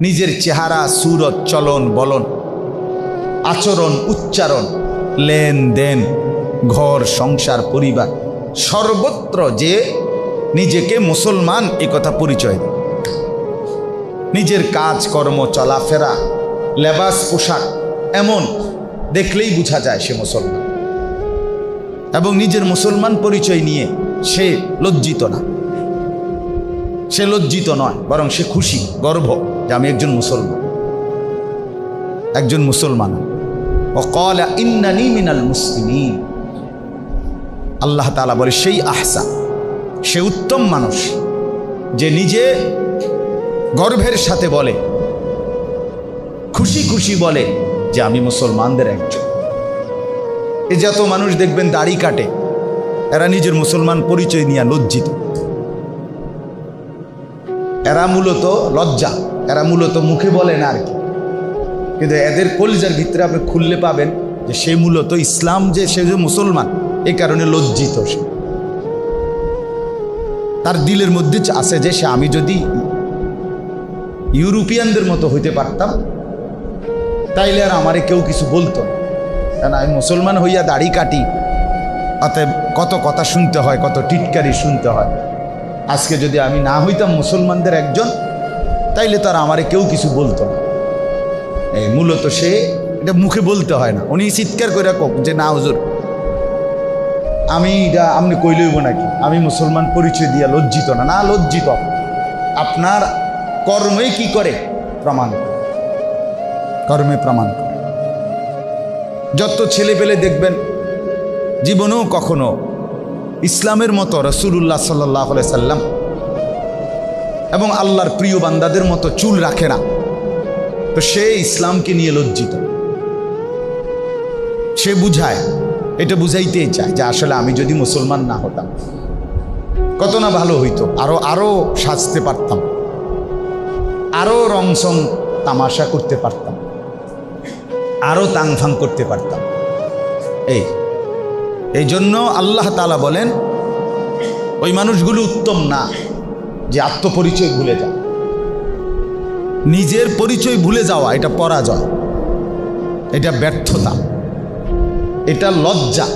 নিজের চেহারা, সুরত, চলন, বলন, আচরণ, উচ্চারণ, লেনদেন, ঘর, সংসার, পরিবার, সর্বত্র যে নিজেকে মুসলমান কথা পরিচয় দেয়। নিজের কাজ, কর্ম, চলাফেরা, লেবাস, পোশাক, এমন দেখলেই বোঝা যায় সে মুসলমান। এবং নিজের মুসলমান পরিচয় নিয়ে সে লজ্জিত না। সে লজ্জিত নয়, বরং সে খুশি, গর্ব যে আমি একজন মুসলমান। একজন মুসলমান। ইন্নানি মিনাল মুসলিমিন। আল্লাহ তালা বলে, সেই আহসা সে উত্তম মানুষ, যে নিজে গর্ভের সাথে বলে, খুশি খুশি বলে যে আমি মুসলমানদের একজন। এ যত মানুষ দেখবেন, দাড়ি কাটে, এরা নিজের মুসলমান পরিচয় নিয়ে লজ্জিত। এরা মূলত লজ্জা। এরা মূলত মুখে বলে না আর কি কিন্তু এদের কলিজার ভিতরে আপনি খুললে পাবেন যে সে মূলত ইসলাম যে, সে যে মুসলমান, এ কারণে লজ্জিত সে। তার দিলের মধ্যে আছে যে, সে আমি যদি ইউরোপিয়ানদের মতো হইতে পারতাম, তাইলে আর আমারে কেউ কিছু বলতো না। কারণ আমি মুসলমান হইয়া দাড়ি কাটি, অতএব কত কথা শুনতে হয়, কত টিটকারি শুনতে হয়। আজকে যদি আমি না হইতাম মুসলমানদের একজন, তাইলে তার আমারে কেউ কিছু বলতো না। এই মূলত সে এটা মুখে বলতে হয় না। উনি চিৎকার করে কোক যে, না, হুজুর, আমি এটা আপনি কইলইব নাকি? আমি মুসলমান পরিচয় দিয়া লজ্জিত না। না, লজ্জিত। আপনার কর্মে কি করে? প্রমাণ করে। কর্মে প্রমাণ যত ছেলে পেলে দেখবেন, জীবনেও কখনো ইসলামের মতো রসুল্লাহ সাল্লাহ সাল্লাম এবং আল্লাহর প্রিয় বান্দাদের মতো চুল রাখে না। তো সে ইসলামকে নিয়ে লজ্জিত। সে বুঝায়, এটা বুঝাইতেই চায় যে আসলে আমি যদি মুসলমান না হতাম, কত না ভালো হইতো, আরও আরও সাজতে পারতাম, আরও রংসং তামাশা করতে পারতাম, আরও তাংফাং করতে পারতাম। এই এই জন্য আল্লাহ তালা বলেন, ওই মানুষগুলো উত্তম না, যে আত্মপরিচয় ভুলে যায়। নিজের পরিচয় ভুলে যাওয়া, এটা পরাজয়। এটা ব্যর্থতা। এটা লজ্জা।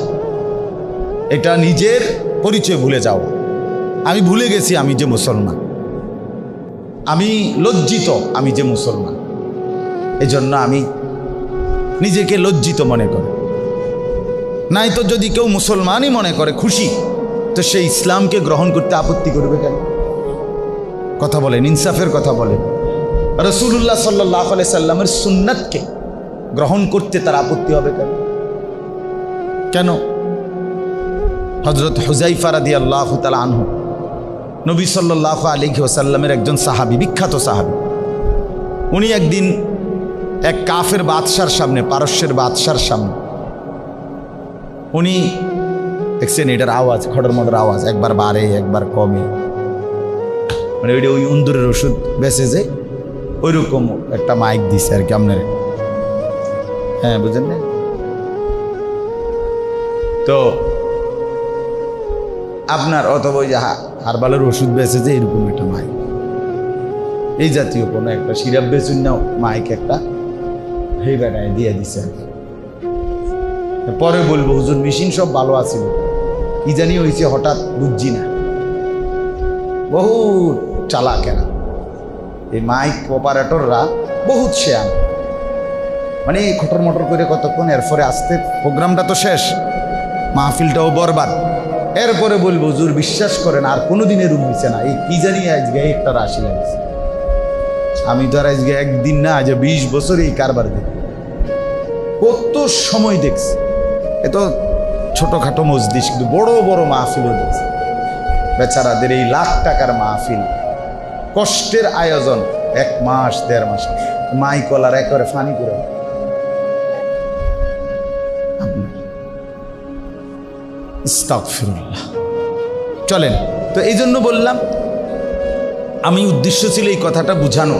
এটা নিজের পরিচয় ভুলে যাওয়া। আমি ভুলে গেছি আমি যে মুসলমান। আমি লজ্জিত আমি যে মুসলমান। এজন্য আমি নিজেকে লজ্জিত মনে করি। নাই তো যদি কেউ মুসলমানই মনে করে খুশি, তো সে ইসলামকে গ্রহণ করতে আপত্তি করবে কেন? কথা বলেন, ইনসাফের কথা বলেন। রসুল্লাহ সাল্লাহ সাল্লামের সুন্নাতকে গ্রহণ করতে তার আপত্তি হবে কেন? কেন? হজরত হুজাইফা রাদি আল্লাহ তালা আনহু, নবী সাল্লাহ আলিহি ওসাল্লামের একজন সাহাবি, বিখ্যাত সাহাবি। উনি একদিন এক কাফের বাদশার সামনে, পারস্যের বাদশার সামনে উনি দেখছেন এটার আওয়াজ খটর মটর আওয়াজ, একবার বাড়ে, একবার কমে। মানে ওইটা ওই উন্দুরের ওষুধ বেঁচে যে ওইরকম একটা মাইক দিছে আর কি আপনার। হ্যাঁ বুঝলেন না তো আপনার অথবা ওই যে হারবালের ওষুধ বেঁচে যে এরকম একটা মাইক। এই জাতীয় কোনো একটা সিরাপ বেচুন নাও, মাইক একটা হেই বেটায় দিয়ে দিছে আর কি। পরে বলব, হুজুর, মেশিন সব ভালো আছিল কি জানি হয়েছে, হঠাৎ বুঝছি না। বহু চালাকেরা এই মাইক অপারেটররা বহুত শেয়ার মানে খটর মটর করে কতক্ষণ, এরপরে আসতে প্রোগ্রামটা তো শেষ। মাহফিলটাও বরবাদ। এরপরে বলব, হুজুর, বিশ্বাস করেন, আর কোনো দিনের রুম হয়েছে না। এই কি জানি আজকে একটা রাশি লাগছে। আমি তো আর আজকে একদিন না, আজ বিশ বছর এই কারবার দেখি। কত সময় দেখছি। এ তো ছোটোখাটো মসজিদ কিন্তু বড় বড় মাহফিলও দেখছি বেচারাদের এই লাখ টাকার মাহফিল, কষ্টের আয়োজন, এক মাস, দেড় মাস। মাই কলার একবারে ফানি করে। চলেন, তো এই জন্য বললাম, আমি উদ্দেশ্য ছিল এই কথাটা বুঝানো।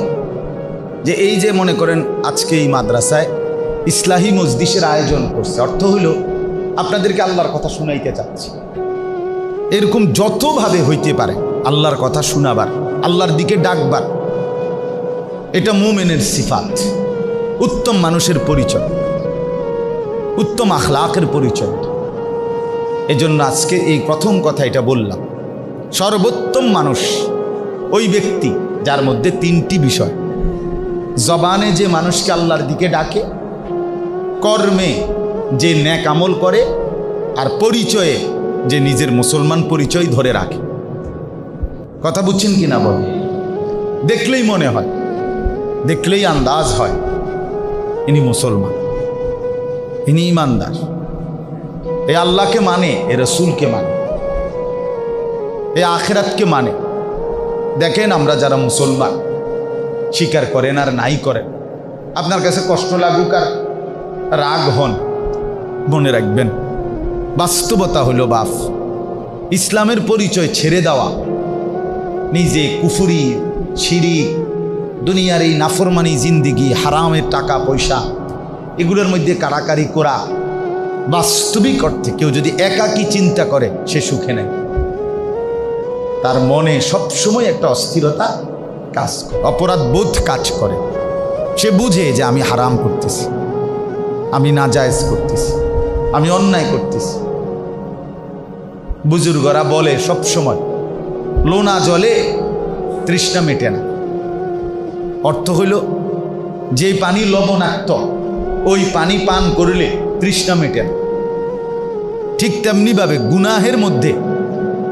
যে এই যে মনে করেন আজকে এই মাদ্রাসায় ইসলাহী মজদিসের আয়োজন করছে, অর্থ হইল আপনাদেরকে আল্লাহর কথা শুনাইতে চাচ্ছি। এরকম যতভাবে হইতে পারে, আল্লাহর কথা শোনাবার, আল্লাহর দিকে ডাকবার, এটা মোমেনের সিফাত। উত্তম মানুষের পরিচয়, উত্তম আখলাকের পরিচয়। এজন্য আজকে এই প্রথম কথা এটা বললাম। সর্বোত্তম মানুষ ওই ব্যক্তি যার মধ্যে তিনটি বিষয়। জবানে যে মানুষকে আল্লাহর দিকে ডাকে, কর্মে যে ন্যাক আমল করে আর পরিচয়ে যে নিজের মুসলমান পরিচয় ধরে রাখে। কথা বুঝছেন কি না বল? দেখলেই মনে হয়, দেখলেই আন্দাজ হয় ইনি মুসলমান, ইনি ইমানদার। এ আল্লাহকে মানে এ রসুলকে মানে এ আখেরাতকে মানে। দেখেন আমরা যারা মুসলমান, স্বীকার করেন আর নাই করেন, আপনার কাছে কষ্ট লাগুক আর রাগ হন। মনে রাখবেন, বাস্তবতা হলো বাপ ইসলামের পরিচয় ছেড়ে দেওয়া। নিজে কুফুরি ছিরি দুনিয়ার এই নাফরমানি জিন্দিগি, হারামের টাকা, পয়সা, এগুলোর মধ্যে কারাকারি করা। বাস্তবিক অর্থে কেউ যদি একাকী চিন্তা করে, সে সুখে নেয় তার মনে সবসময় একটা অস্থিরতা কাজ করে, অপরাধ বোধ কাজ করে। সে বুঝে যে আমি হারাম করতেছি, আমি নাজায়েজ করতেছি। আমি অন্যায় করতেছি। বুজুর্গরা বলে সব সময় লোনা জলে তৃষ্ণা মেটে না। অর্থ হইল, যেই পানি লবণাক্ত, ওই পানি পান করলে তৃষ্ণা মেটে না। ঠিক তেমনিভাবে গুনাহের মধ্যে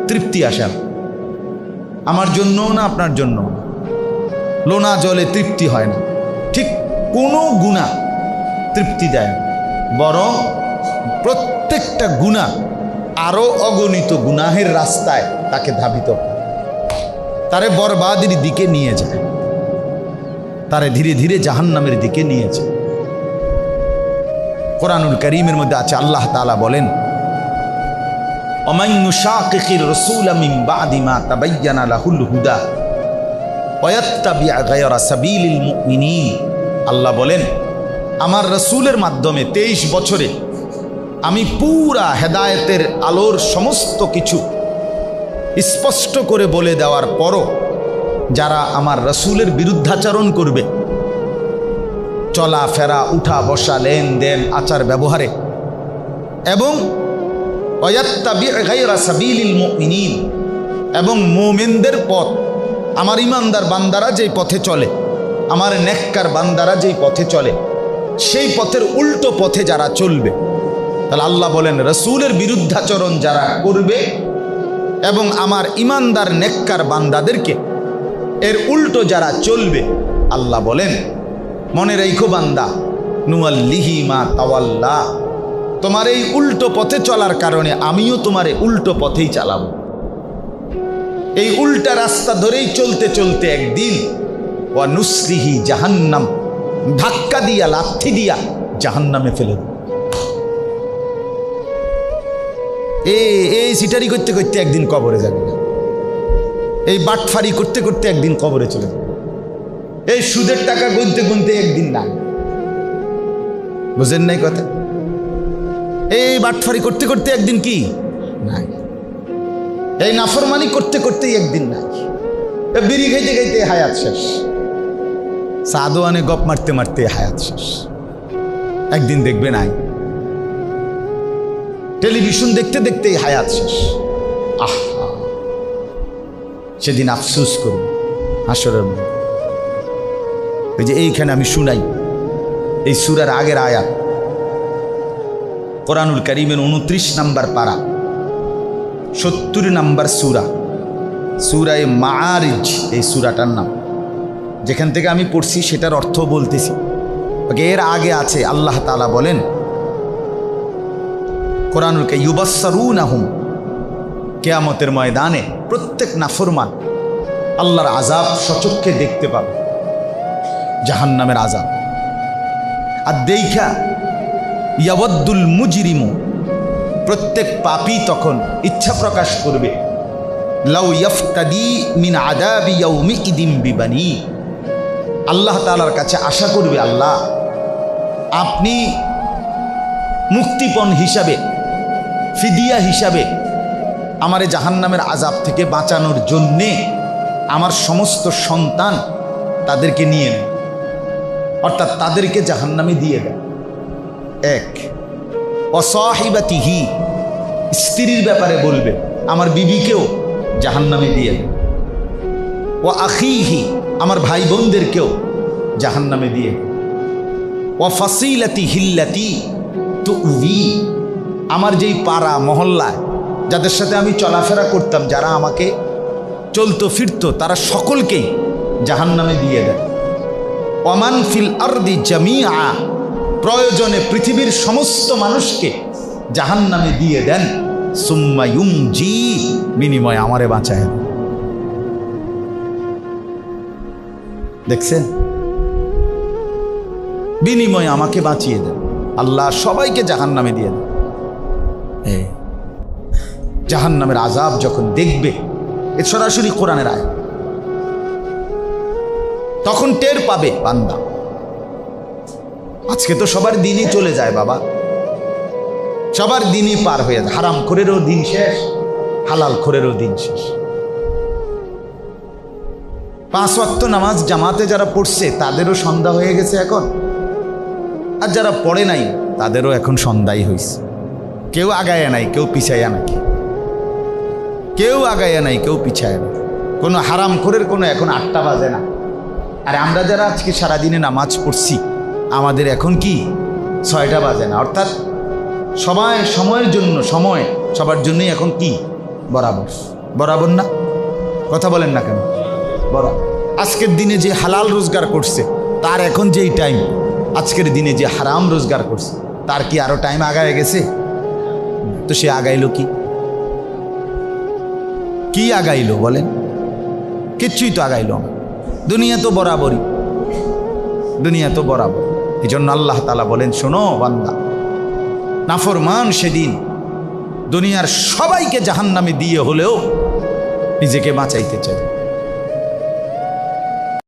তৃপ্তি আসে না। আমার জন্যও না, আপনার জন্য লোনা জলে তৃপ্তি হয় না। ঠিক কোনো গুণা তৃপ্তি দেয় বরং প্রত্যেকটা গুণা আরও অগণিত গুনাহের রাস্তায় তাকে ধাবিত তারে বরবাদির দিকে নিয়ে যায়। তারে ধীরে ধীরে জাহান্নামের দিকে নিয়ে যায়। কোরআনুল করিমের মধ্যে আছে, আল্লাহ তালা বলেন আল্লাহ বলেন, আমার রসুলের মাধ্যমে তেইশ বছরে আমি পুরা হেদায়েতের আলোর সমস্ত কিছু স্পষ্ট করে বলে দেওয়ার পরও যারা আমার রসুলের বিরুদ্ধাচরণ করবে চলা ফেরা উঠা বসা লেনদেন, আচার ব্যবহারে, এবং এবং মোমেনদের পথ, আমার ইমানদার বান্দারা যেই পথে চলে, আমার নেককার বান্দারা যেই পথে চলে, সেই পথের উল্টো পথে যারা চলবে তাহলে আল্লাহ বলেন, রসুলের বিরুদ্ধাচরণ যারা করবে এবং আমার ইমানদার নেককার বান্দাদেরকে এর উল্টো যারা চলবে, আল্লাহ বলেন, মনে রেখো বান্দা, নুয়াল্লিহি মা তাওয়াল্লা, তোমার এই উল্টো পথে চলার কারণে আমিও তোমার উল্টো পথেই চালাবো। এই উল্টা রাস্তা ধরেই চলতে চলতে একদিন, ওয়া নুসরিহি জাহান্নাম, ধাক্কা দিয়া, লাথি দিয়া জাহান্নামে ফেলে দেব। এ এই সিটারি করতে করতে একদিন কবরে যাবে না। এই বাটফারি করতে করতে একদিন কবরে চলে যাবে। এই সুদের টাকা গুনতে গুনতে একদিন না। বুঝেন নাই কথা? এই বাটফারি করতে করতে একদিন কি? নাই। এই নাফরমানি করতে করতেই একদিন নাই। বিড়ি খাইতে খাইতে হায়াত শেষ। সাদোয়ানে গপ মারতে মারতে হায়াত শেষ। একদিন দেখবে নাই টেলিভিশন দেখতে দেখতেই হায়াত শেষ। আহ। সেদিন আফসুস করব হাসরের মধ্যে ওই যে এইখানে আমি শুনাই, এই সুরার আগের আয়াত। কোরআনুল করিমের উনত্রিশ নাম্বার পাড়া সত্তর নাম্বার সুরা, সুরায় মারিজ এই সুরাটার নাম। যেখান থেকে আমি পড়ছি সেটার অর্থ বলতেছি। এর আগে আছে, আল্লাহ তালা বলেন কোরআনুলকে ইউবাসারুন আহুম কেয়ামতের ময়দানে প্রত্যেক নাফরমান আল্লাহর আজাব সচক্ষে দেখতে পাবে। জাহান্নামের আজাব আর দেইখা ইয়াবদ্দুল মুজরিমু, প্রত্যেক পাপি তখন ইচ্ছা প্রকাশ করবে। লাউ ইয়ফতাদি মিন আদাবি ইয়াউমি ইদিম বিবানি। আল্লাহ তালার কাছে আশা করবে, আল্লাহ, আপনি মুক্তিপণ হিসাবে ফিদিয়া হিসাবে আমারে জাহান্নামের আজাব থেকে বাঁচানোর জন্যে আমার সমস্ত সন্তান তাদেরকে নিয়ে অর্থাৎ তাদেরকে জাহান্নামে দিয়ে দেয়। এক, অসহিবাতিহি, স্ত্রীর ব্যাপারে বলবে, আমার বিবিকেও জাহান্নামে দিয়ে দেয়। ও আখিহি, আমার ভাই বোনদেরকেও জাহান্নামে দিয়ে ও ফাসিলাতি হিল্লাতি তো উই আমার যেই পাড়া মহল্লায় যাদের সাথে আমি চলাফেরা করতাম, যারা আমাকে চলতো, ফিরতো, তারা সকলকেই জাহান্নামে দিয়ে দেয়। ওমান ফিল আরদি জামিয়া প্রয়োজনে পৃথিবীর সমস্ত মানুষকে জাহান্নামে দিয়ে দেন। সুম্মায়ুম জি বিনিময় আমারে বাঁচায় দেখছেন? বিনিময়ে আমাকে বাঁচিয়ে দেন। আল্লাহ সবাইকে জাহান নামে দিয়ে দেন। জাহান নামের আজাব যখন দেখবে, এ সরাসরি কোরআনের আয় তখন টের পাবে বান্দা, আজকে তো সবার দিনই চলে যায় বাবা। সবার দিনই পার হয়ে যায়। হারাম খোরেরও দিন শেষ, হালাল খোরেরও দিন শেষ। পাঁচ ওয়াক্ত নামাজ জামাতে যারা পড়ছে, তাদেরও সন্ধ্যা হয়ে গেছে এখন। আর যারা পড়ে নাই, তাদেরও এখন সন্ধ্যাই হয়েছে কেউ আগায় নাই, কেউ পিছাইয়া নাকি কেউ আগাইয়া নাই, কেউ পিছায় না কোনো হারাম খোরের কোনো এখন আটটা বাজে না। আর আমরা যারা আজকে সারাদিনে নামাজ পড়ছি, আমাদের এখন কি? ছয়টা বাজে না। অর্থাৎ সবাই সময়ের জন্য, সময় সবার জন্যই এখন কি? বরাবর। বরাবর না? কথা বলেন না কেন? বরাবর। আজকের দিনে যে হালাল রোজগার করছে, তার এখন যেই টাইম আজকের দিনে যে হারাম রোজগার করছে, তার কি আরও টাইম আগায় গেছে? তো সে আগাইলো কি? কি আগাইলো বলেন? কিচ্ছুই তো আগাইল দুনিয়া তো বরাবরই। দুনিয়া তো বরাবর। এই জন্য আল্লাহ তালা বলেন, শোনো বান্দা, নাফরমান সেদিন দুনিয়ার সবাইকে জাহান্নামে দিয়ে হলেও নিজেকে বাঁচাইতে চাই।